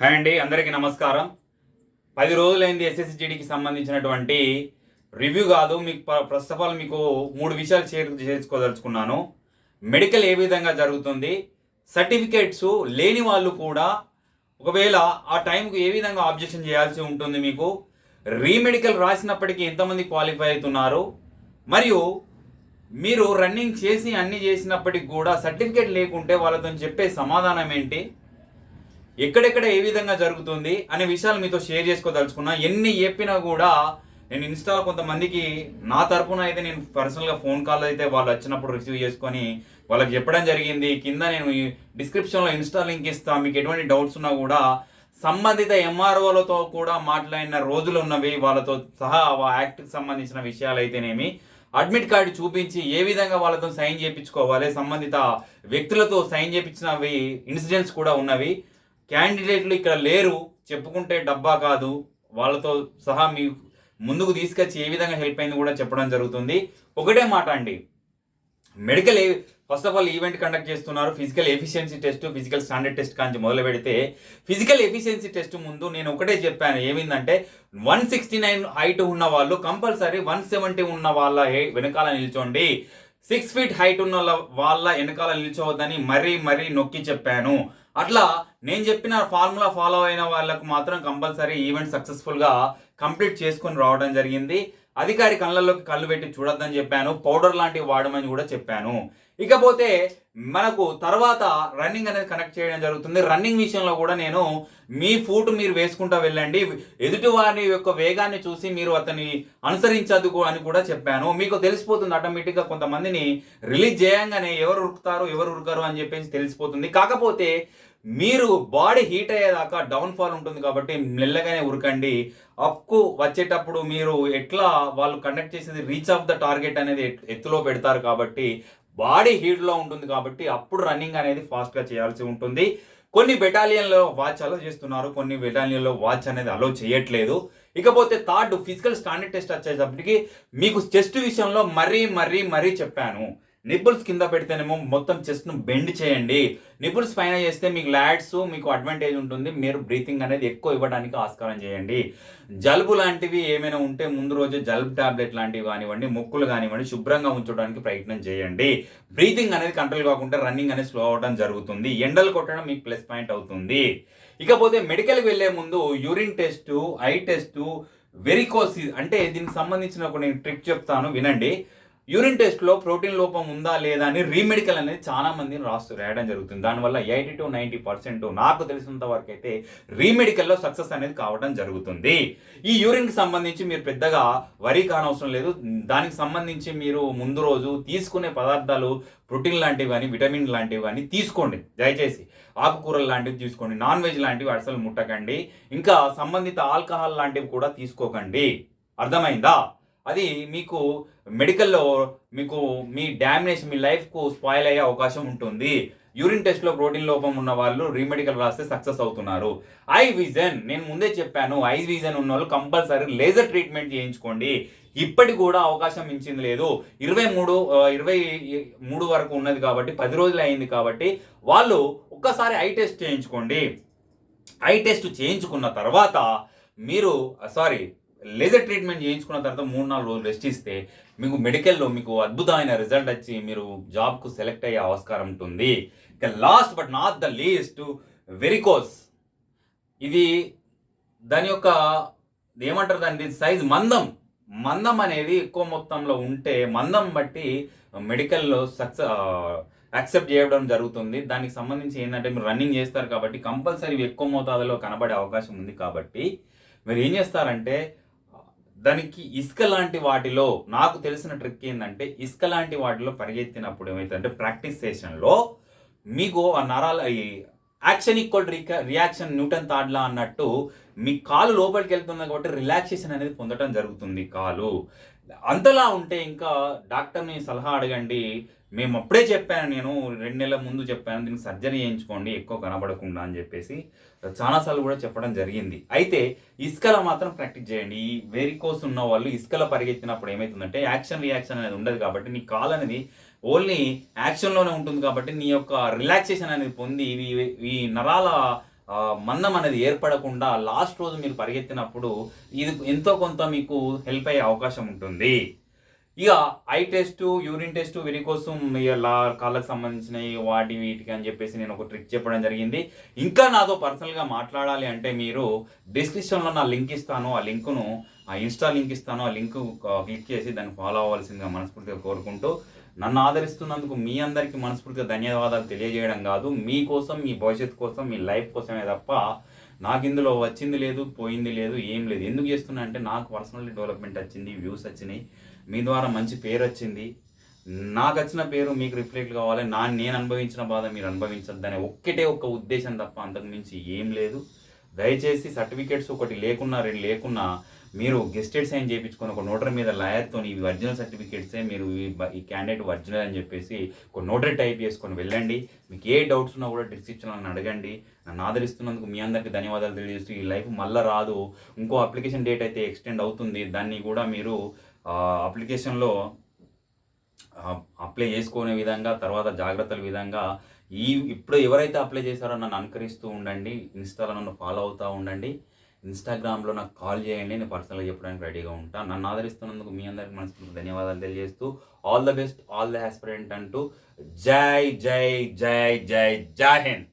Hi అండి అందరికీ నమస్కారం. పది రోజులైంది ఎస్ఎస్జిడికి సంబంధించినటువంటి రివ్యూ కాదు మీకు ఫస్ట్ ఆఫ్ ఆల్ మీకు మూడు విషయాలు షేర్ చేసుకోదలుచుకున్నాను. మెడికల్ ఏ విధంగా జరుగుతుంది సర్టిఫికేట్స్ లేని వాళ్ళు కూడా ఒకవేళ ఆ టైంకు ఏ విధంగా ఆబ్జెక్షన్ చేయాల్సి ఉంటుంది మీకు? రీమెడికల్ రాసినప్పటికీ ఎంతమంది క్వాలిఫై అవుతున్నారు? మరియు మీరు రన్నింగ్ చేసి అన్ని చేసినప్పటికి కూడా సర్టిఫికేట్ లేకుంటే వాళ్ళతో చెప్పే సమాధానం ఏంటి? ఎక్కడెక్కడ ఏ విధంగా జరుగుతుంది అనే విషయాలు మీతో షేర్ చేసుకోదలుచుకున్నా. ఎన్ని చెప్పినా కూడా నేను ఇన్స్టాలో కొంతమందికి నా తరపున అయితే నేను పర్సనల్గా ఫోన్ కాల్ అయితే వాళ్ళు వచ్చినప్పుడు రిసీవ్ చేసుకొని వాళ్ళకి చెప్పడం జరిగింది. కింద నేను డిస్క్రిప్షన్లో ఇన్స్టా లింక్ ఇస్తాను మీకు ఎటువంటి డౌట్స్ ఉన్నా కూడా సంబంధిత ఎంఆర్ఓలతో కూడా మాట్లాడిన రోజులు ఉన్నవి. వాళ్ళతో సహా ఆ యాక్ట్కి సంబంధించిన విషయాలు అయితేనేమి. అడ్మిట్ కార్డు చూపించి ఏ విధంగా వాళ్ళతో సైన్ చేయించుకోవాలి. సంబంధిత వ్యక్తులతో సైన్ చేయించినవి ఇన్సిడెంట్స్ కూడా ఉన్నవి. క్యాండిడేట్లు ఇక్కడ లేరు. చెప్పుకుంటే డబ్బా కాదు. వాళ్ళతో సహా మీ ముందుకు తీసుకొచ్చి ఏ విధంగా హెల్ప్ అయింది కూడా చెప్పడం జరుగుతుంది. ఒకటే మాట అండి. Medical first of all event conduct చేస్తున్నారు. Physical efficiency test physical standard test కాంచి మొదలు పెడితే ఫిజికల్ ఎఫిషియన్సీ టెస్ట్ ముందు నేను ఒకటే చెప్పాను. ఏమిందంటే వన్ సిక్స్టీ నైన్ హైట్ ఉన్న వాళ్ళు కంపల్సరీ వన్ సెవెంటీ ఉన్న వాళ్ళ వెనకాల నిల్చోండి. సిక్స్ ఫీట్ హైట్ ఉన్న వాళ్ళ- వాళ్ళ వెనకాల నిల్చోవద్దని మరీ మరీ నొక్కి చెప్పాను. అట్లా నేను చెప్పిన ఫార్ములా ఫాలో అయిన వాళ్ళకు మాత్రం కంపల్సరీ ఈవెంట్ సక్సెస్ఫుల్గా కంప్లీట్ చేసుకొని రావడం జరిగింది. అధికారి కళ్ళల్లోకి కళ్ళు పెట్టి చూడొద్దని చెప్పాను. పౌడర్ లాంటివి వాడమని కూడా చెప్పాను. ఇకపోతే మనకు తర్వాత రన్నింగ్ అనేది కనెక్ట్ చేయడం జరుగుతుంది. రన్నింగ్ విషయంలో కూడా నేను మీ ఫూట్ మీరు వేసుకుంటూ వెళ్ళండి. ఎదుటి వారి యొక్క వేగాన్ని చూసి మీరు అతన్ని అనుసరించదు అని కూడా చెప్పాను. మీకు తెలిసిపోతుంది ఆటోమేటిక్గా కొంతమందిని రిలీజ్ చేయంగానే ఎవరు ఉరుకుతారు ఎవరు ఉరకరు అని చెప్పేసి తెలిసిపోతుంది. కాకపోతే మీరు బాడీ హీట్ అయ్యేదాకా డౌన్ ఫాల్ ఉంటుంది కాబట్టి మెల్లగానే ఉరకండి. అప్కు వచ్చేటప్పుడు మీరు ఎట్లా వాళ్ళు కండక్ట్ చేసేది రీచ్ ఆఫ్ ద టార్గెట్ అనేది ఎత్- ఎత్తులో పెడతారు కాబట్టి బాడీ హీట్లో ఉంటుంది కాబట్టి అప్పుడు రన్నింగ్ అనేది ఫాస్ట్గా చేయాల్సి ఉంటుంది. కొన్ని బెటాలియన్లో వాచ్ అలో చేస్తున్నారు కొన్ని బెటాలియన్లో వాచ్ అనేది అలో చేయట్లేదు. ఇకపోతే థర్డ్ ఫిజికల్ స్టాండర్డ్ టెస్ట్ వచ్చేటప్పటికి మీకు చెస్ట్ విషయంలో మరీ మరీ మరీ చెప్పాను. నిపుల్స్ కింద పెడితేనేమో మొత్తం చెస్ట్ను బెండ్ చేయండి. నిపుల్స్ పైన చేస్తే మీకు ల్యాడ్స్ మీకు అడ్వాంటేజ్ ఉంటుంది. మీరు బ్రీతింగ్ అనేది ఎక్కువ ఇవ్వడానికి ఆస్కారం చేయండి. జలుబు లాంటివి ఏమైనా ఉంటే ముందు రోజు జలుబు టాబ్లెట్ లాంటివి కానివ్వండి ముక్కులు కానివ్వండి శుభ్రంగా ఉంచడానికి ప్రయత్నం చేయండి. బ్రీతింగ్ అనేది కంట్రోల్ కాకుండా రన్నింగ్ అనేది స్లో అవ్వడం జరుగుతుంది. ఎండలు కొట్టడం మీకు ప్లస్ పాయింట్ అవుతుంది. ఇకపోతే మెడికల్కి వెళ్ళే ముందు urine test eye test varicosis అంటే దీనికి సంబంధించిన కొన్ని ట్రిక్ చెప్తాను. వినండి. యూరిన్ టెస్ట్లో ప్రోటీన్ లోపం ఉందా లేదా అని రీమెడికల్ అనేది చాలా మందిని రాస్తూ రాయడం జరుగుతుంది. దానివల్ల ఎయిటీ టు నైంటీ పర్సెంట్ నాకు తెలిసినంత వరకు అయితే రీమెడికల్లో సక్సెస్ అనేది కావడం జరుగుతుంది. ఈ యూరిన్కి సంబంధించి మీరు పెద్దగా వరి కానవసరం లేదు. దానికి సంబంధించి మీరు ముందు రోజు తీసుకునే పదార్థాలు ప్రోటీన్ లాంటివి కానీ విటమిన్ లాంటివి కానీ తీసుకోండి. దయచేసి ఆకుకూరలు లాంటివి తీసుకోండి. నాన్ వెజ్ లాంటివి అసలు ముట్టకండి. ఇంకా సంబంధిత ఆల్కహాల్ లాంటివి కూడా తీసుకోకండి. అర్థమైందా? అది మీకు మెడికల్లో మీకు మీ డ్యామినేషన్ మీ లైఫ్కు స్పాయిల్ అయ్యే అవకాశం ఉంటుంది. యూరిన్ టెస్ట్లో ప్రోటీన్ లోపం ఉన్న వాళ్ళు రీమెడికల్ రాస్తే సక్సెస్ అవుతున్నారు. ఐ విజన్ నేను ముందే చెప్పాను ఐ విజన్ ఉన్న వాళ్ళు కంపల్సరీ లేజర్ ట్రీట్మెంట్ చేయించుకోండి. ఇప్పటి కూడా అవకాశం మించింది లేదు. ఇరవై మూడు ఇరవై మూడు వరకు ఉన్నది కాబట్టి పది రోజులు అయింది కాబట్టి వాళ్ళు ఒక్కసారి ఐ టెస్ట్ చేయించుకోండి. ఐ టెస్ట్ చేయించుకున్న తర్వాత మీరు సారీ లేజర్ ట్రీట్మెంట్ చేయించుకున్న తర్వాత మూడు నాలుగు రోజులు రెస్ట్ ఇస్తే మీకు మెడికల్లో మీకు అద్భుతమైన రిజల్ట్ వచ్చి మీరు జాబ్కు సెలెక్ట్ అయ్యే ఆస్కారం ఉంటుంది. ఇక last but not the least varicose ఇది దాని యొక్క ఏమంటారు దాని సైజ్ మందం. మందం అనేది ఎక్కువ మొత్తంలో ఉంటే మందం బట్టి మెడికల్లో సక్సెస్ యాక్సెప్ట్ చేయడం జరుగుతుంది. దానికి సంబంధించి ఏంటంటే మీరు రన్నింగ్ చేస్తారు కాబట్టి కంపల్సరీ ఎక్కువ మోతాదులో కనబడే అవకాశం ఉంది కాబట్టి మీరు ఏం చేస్తారంటే దానికి ఇసుక లాంటి వాటిలో నాకు తెలిసిన ట్రిక్ ఏంటంటే ఇసుక లాంటి వాటిలో పరిగెత్తినప్పుడు ఏమైతుందంటే ప్రాక్టీస్ సెషన్లో మీకు ఆ నరాల ఈ యాక్షన్ ఈక్వల్ రియాక్షన్ న్యూటన్ తాడ్లా అన్నట్టు మీ కాలు లోపలికి వెళ్తుంది కాబట్టి రిలాక్సేషన్ అనేది పొందడం జరుగుతుంది కాలు. అంతలా ఉంటే ఇంకా డాక్టర్ని సలహా అడగండి మేము అప్పుడే చెప్పాను నేను రెండు నెలల ముందు చెప్పాను దీనికి సర్జరీ చేయించుకోండి ఎక్కువ కనబడకుండా అని చెప్పేసి చాలాసార్లు కూడా చెప్పడం జరిగింది. అయితే ఇసుకల మాత్రం ప్రాక్టీస్ చేయండి. ఈ వెరికోస్ ఉన్న వాళ్ళు ఇసుకల పరిగెత్తినప్పుడు ఏమవుతుందంటే యాక్షన్ రియాక్షన్ అనేది ఉండదు కాబట్టి నీ కాల్ అనేది ఓన్లీ యాక్షన్లోనే ఉంటుంది కాబట్టి నీ యొక్క రిలాక్సేషన్ అనేది పొంది ఇవి ఈ నరాల మందం అనేది ఏర్పడకుండా లాస్ట్ రోజు మీరు పరిగెత్తినప్పుడు ఇది ఎంతో కొంత మీకు హెల్ప్ అయ్యే అవకాశం ఉంటుంది. ఇక ఐ టెస్ట్ యూరిన్ టెస్ట్ వీరి కోసం ఇలా కాళ్ళకు సంబంధించినవి వాటి వీటికి అని చెప్పేసి నేను ఒక ట్రిక్ చెప్పడం జరిగింది. ఇంకా నాతో పర్సనల్గా మాట్లాడాలి అంటే మీరు డిస్క్రిప్షన్లో నా లింక్ ఇస్తాను. ఆ లింకును ఆ ఇన్స్టా లింక్ ఇస్తాను. ఆ లింక్ క్లిక్ చేసి దాన్ని ఫాలో అవ్వాల్సిందిగా మనస్ఫూర్తిగా కోరుకుంటూ నన్ను ఆదరిస్తున్నందుకు మీ అందరికీ మనస్ఫూర్తిగా ధన్యవాదాలు తెలియజేయడం కాదు. మీకోసం మీ భవిష్యత్తు కోసం మీ లైఫ్ కోసమే తప్ప నాకు ఇందులో వచ్చింది లేదు పోయింది లేదు ఏం లేదు. ఎందుకు చేస్తున్నా అంటే నాకు పర్సనల్ డెవలప్మెంట్ వచ్చింది వ్యూస్ వచ్చినాయి. మీ ద్వారా మంచి పేరు వచ్చింది. నాకు వచ్చిన పేరు మీకు రిఫ్లెక్ట్ కావాలి. నా నేను అనుభవించిన బాధ మీరు అనుభవించొద్దనే ఒక్కటే ఒక్క ఉద్దేశం తప్ప అంతకుమించి ఏం లేదు. దయచేసి సర్టిఫికేట్స్ ఒకటి లేకున్నా రెండు లేకున్నా మీరు గెస్టెడ్ సైన్ చేయించుకొని ఒక నోటరీ మీద లాయర్తో ఇవి ఒరిజినల్ సర్టిఫికేట్సే మీరు ఈ క్యాండిడేట్ ఒరిజినల్ అని చెప్పేసి ఒక నోటరీ టైప్ చేసుకొని వెళ్ళండి. మీకు ఏ డౌట్స్ ఉన్నా కూడా డిస్క్రిప్షన్ నన్ను అడగండి. నన్ను ఆదరిస్తున్నందుకు మీ అందరికీ ధన్యవాదాలు తెలియజేస్తూ ఈ లైఫ్ మళ్ళీ రాదు. ఇంకో అప్లికేషన్ డేట్ అయితే ఎక్స్టెండ్ అవుతుంది. దాన్ని కూడా మీరు అప్లికేషన్లో అప్లై చేసుకునే విధంగా తర్వాత జాగ్రత్తల విధంగా ఈ ఇప్పుడు ఎవరైతే అప్లై చేశారో నన్ను అనుకరిస్తూ ఉండండి ఇన్స్టాలో నన్ను ఫాలో అవుతూ ఉండండి ఇన్స్టాగ్రామ్లో నాకు కాల్ చేయండి నేను పర్సనల్గా చెప్పడానికి రెడీగా ఉంటాను నన్ను ఆదరిస్తున్నందుకు మీ అందరికి మనస్ఫూర్తి ధన్యవాదాలు తెలియజేస్తూ all the best all the aspirant అంటూ జై జై జై జై జై హింద్.